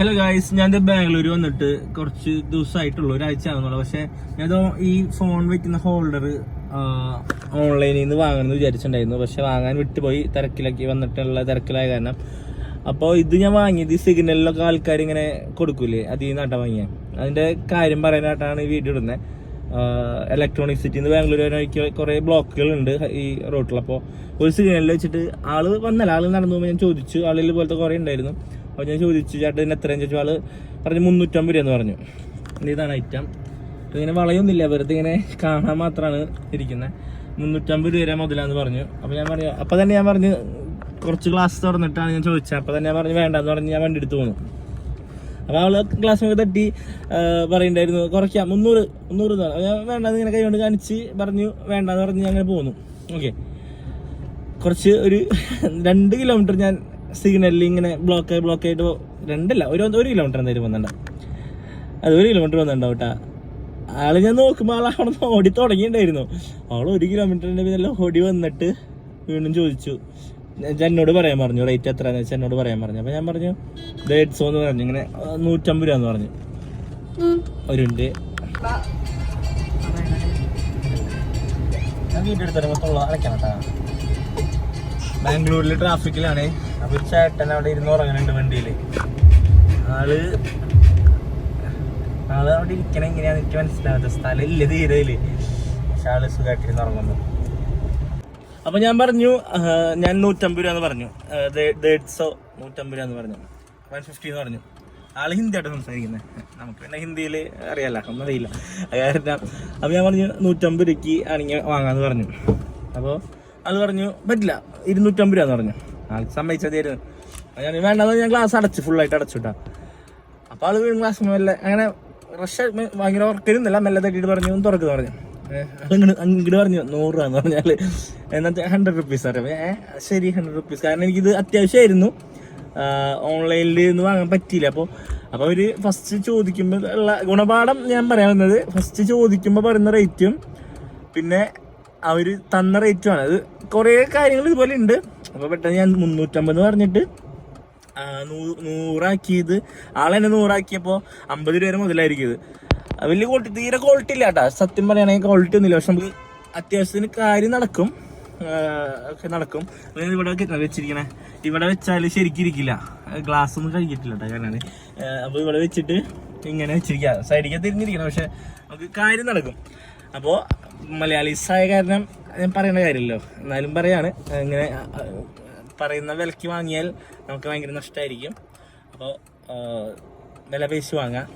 Hello guys ഞാൻ ബാംഗ്ലൂർ വന്നിട്ട് കുറച്ച് ദിവസമായിട്ടുള്ളൂ ഒരാഴ്ച ആകുന്നുള്ളൂ പക്ഷെ ഞാൻ ഈ ഫോൺ വെക്കുന്ന ഹോൾഡർ ഓൺലൈനിൽ നിന്ന് വാങ്ങണമെന്ന് വിചാരിച്ചിട്ടുണ്ടായിരുന്നു. പക്ഷെ വാങ്ങാൻ വിട്ടുപോയി. തിരക്കിലാക്കി വന്നിട്ടുള്ള തിരക്കിലായ കാരണം. അപ്പോൾ ഇത് ഞാൻ വാങ്ങിയത് ഈ സിഗ്നലിലൊക്കെ ആൾക്കാർ ഇങ്ങനെ കൊടുക്കൂലേ? അതിൽ നിന്നാട്ടാണ് വാങ്ങിയ. അതിന്റെ കാര്യം പറയാനായിട്ടാണ് ഈ വീഡിയോ ഇടുന്നത് ഇലക്ട്രോണിക് സിറ്റിയിൽ നിന്ന് ബാംഗ്ലൂർ വരെ കുറേ ബ്ലോക്കുകൾ ഉണ്ട് ഈ റോട്ടിൽ അപ്പോൾ ഒരു സിഗ്നലിൽ വെച്ചിട്ട് ആൾ വന്നല്ല. ആൾ നടന്നു പോകുമ്പോൾ ഞാൻ ചോദിച്ചു. ആളിൽ പോലത്തെ കുറേ ഉണ്ടായിരുന്നു. അപ്പോൾ ഞാൻ ചോദിച്ചു ചേട്ടൻ എത്രയും? ചോദിച്ചു ആൾ പറഞ്ഞു മുന്നൂറ്റമ്പത് രൂപ എന്ന് പറഞ്ഞു ഇതാണ് ഐറ്റം ഇങ്ങനെ വളയൊന്നുമില്ല വെറുതെ ഇങ്ങനെ കാണാൻ മാത്രമാണ് ഇരിക്കുന്നത് മുന്നൂറ്റമ്പത് രൂപ മുതലാന്ന് പറഞ്ഞു. അപ്പോൾ ഞാൻ പറഞ്ഞു അപ്പോൾ തന്നെ ഞാൻ പറഞ്ഞു കുറച്ച് ക്ലാസ് തുറന്നിട്ടാണ് ഞാൻ ചോദിച്ചത്. അപ്പോൾ തന്നെ പറഞ്ഞു വേണ്ടെന്ന് പറഞ്ഞ് ഞാൻ വണ്ടി എടുത്തു പോന്നു അപ്പോൾ അവൾ ക്ലാസ് ഒക്കെ തട്ടി പറയണ്ടായിരുന്നു കുറയ്ക്കാം മുന്നൂറ് മുന്നൂറ്. ഞാൻ വേണ്ടെന്ന് ഇങ്ങനെ കൈകൊണ്ട് കാണിച്ച് പറഞ്ഞു വേണ്ടെന്ന് പറഞ്ഞ് ഞാൻ അങ്ങനെ പോന്നു. ഓക്കെ. കുറച്ച് ഒരു രണ്ട് കിലോമീറ്റർ ഞാൻ സിഗ്നലിൽ ഇങ്ങനെ ബ്ലോക്ക് ബ്ലോക്ക് ആയിട്ട് രണ്ടല്ല ഒരു ഒരു കിലോമീറ്റർ എന്തായാലും വന്നിട്ടുണ്ടാവും. അത് ഒരു കിലോമീറ്റർ വന്നിട്ടുണ്ടാവും കേട്ടാ. ആൾ ഞാൻ നോക്കുമ്പോൾ ആൾ അവിടെ നിന്ന് ഓടി തുടങ്ങിയിട്ടുണ്ടായിരുന്നു. അവൾ ഒരു കിലോമീറ്ററിന്റെ പിന്നെ ഓടി വന്നിട്ട് വീണ്ടും ചോദിച്ചു. എന്നോട് പറയാൻ പറഞ്ഞു റേറ്റ് എത്രയാണെന്ന് വെച്ചാൽ എന്നോട് പറയാൻ പറഞ്ഞു. അപ്പൊ ഞാൻ പറഞ്ഞു ഡേറ്റ്സോ എന്ന് പറഞ്ഞു. ഇങ്ങനെ നൂറ്റമ്പത് രൂപ എന്ന് പറഞ്ഞു. ഒരു മിനിറ്റ്. ഞാൻ വീട്ടിൽ അടയ്ക്കണം കേട്ടോ. ബാംഗ്ലൂരിൽ ട്രാഫിക്കിലാണ് അപ്പൊ ചേട്ടൻ അവിടെ ഇരുന്ന് ഉറങ്ങുന്നുണ്ട് വണ്ടിയിൽ ആൾ ആൾ അവിടെ ഇരിക്കണ എങ്ങനെയാന്ന് എനിക്ക് മനസ്സിലാവാത്ത സ്ഥലം ഇല്ല തീരയിൽ പക്ഷെ ആൾ സുഖമായിട്ടിരുന്ന് ഉറങ്ങുന്നു. അപ്പൊ ഞാൻ പറഞ്ഞു ഞാൻ നൂറ്റമ്പത് രൂപ എന്ന് പറഞ്ഞു. സോ നൂറ്റമ്പത് രൂപ എന്ന് പറഞ്ഞു. വൺ ഫിഫ്റ്റി എന്ന് പറഞ്ഞു. ആൾ ഹിന്ദി ആയിട്ട് സംസാരിക്കുന്നത് നമുക്ക് പിന്നെ ഹിന്ദിയിൽ അറിയാലോ ഒന്നും അറിയില്ല. കാരണം അപ്പൊ ഞാൻ പറഞ്ഞു നൂറ്റമ്പത് രൂപയ്ക്ക് ആണെങ്കിൽ വാങ്ങാന്ന് പറഞ്ഞു. അപ്പോൾ അത് പറഞ്ഞു പറ്റില്ല ഇരുന്നൂറ്റമ്പത് രൂപ എന്ന് പറഞ്ഞു. ആൾക്ക് സമ്മതിച്ചതായിരുന്നു ഞാൻ വേണ്ടത് ഞാൻ ക്ലാസ് അടച്ചു ഫുള്ളായിട്ട് കേട്ടോ അപ്പോൾ ആൾ വീണ്ടും ക്ലാസ് മെല്ലെ അങ്ങനെ റഷ് ഭയങ്കര ഉറക്കരുന്നില്ല മെല്ലെ തട്ടിയിട്ട് പറഞ്ഞു തുറക്കുന്നു പറഞ്ഞു. ഇങ്ങോട്ട് ഇങ്ങോട്ട് പറഞ്ഞു നൂറ് രൂപ എന്ന് പറഞ്ഞാൽ എന്നിട്ട് ഹൺഡ്രഡ് റുപ്പീസ് അറിയാം ഏ ശരി ഹൺഡ്രഡ് റുപ്പീസ് കാരണം എനിക്കിത് അത്യാവശ്യമായിരുന്നു. ഓൺലൈനിൽ നിന്ന് വാങ്ങാൻ പറ്റിയില്ല. അപ്പോൾ അപ്പോൾ അവർ ഫസ്റ്റ് ചോദിക്കുമ്പോൾ ഉള്ള ഗുണപാഠം ഞാൻ പറയാൻ വന്നത് ഫസ്റ്റ് ചോദിക്കുമ്പോൾ പറയുന്ന റേറ്റും പിന്നെ അവർ തന്ന റേറ്റുമാണ് അത് കുറേ കാര്യങ്ങൾ ഇതുപോലെ ഉണ്ട് അപ്പോൾ പെട്ടെന്ന് ഞാൻ മുന്നൂറ്റമ്പത് പറഞ്ഞിട്ട് നൂറാക്കിയത് ആളെന്നെ നൂറാക്കിയപ്പോൾ അമ്പത് രൂപ വരെ മുതലായിരിക്കും ഇത്. വലിയ ക്വാളിറ്റി തീരെ ക്വാളിറ്റി ഇല്ല കേട്ടാ. സത്യം പറയുകയാണെങ്കിൽ ക്വാളിറ്റി ഒന്നുമില്ല. പക്ഷെ നമുക്ക് അത്യാവശ്യത്തിന് കാര്യം നടക്കും. ഒക്കെ നടക്കും. ഇവിടെ വെച്ചിരിക്കണേ. ഇവിടെ വെച്ചാൽ ശരിക്കും ഇരിക്കില്ല. ഗ്ലാസ് ഒന്നും കഴിക്കിട്ടില്ല കേട്ടോ ഞാനാണ് അപ്പോൾ ഇവിടെ വെച്ചിട്ട് ഇങ്ങനെ വെച്ചിരിക്കുക സൈഡിലേക്ക് തിരിഞ്ഞിരിക്കണം. പക്ഷെ നമുക്ക് കാര്യം നടക്കും. അപ്പോൾ മലയാളീസായ കാരണം ഞാൻ പറയേണ്ട കാര്യമല്ലോ എന്നാലും പറയാണ്. ഇങ്ങനെ പറയുന്ന വിലക്ക് വാങ്ങിയാൽ നമുക്ക് ഭയങ്കര നഷ്ടമായിരിക്കും അപ്പോൾ വില പേശി വാങ്ങാം.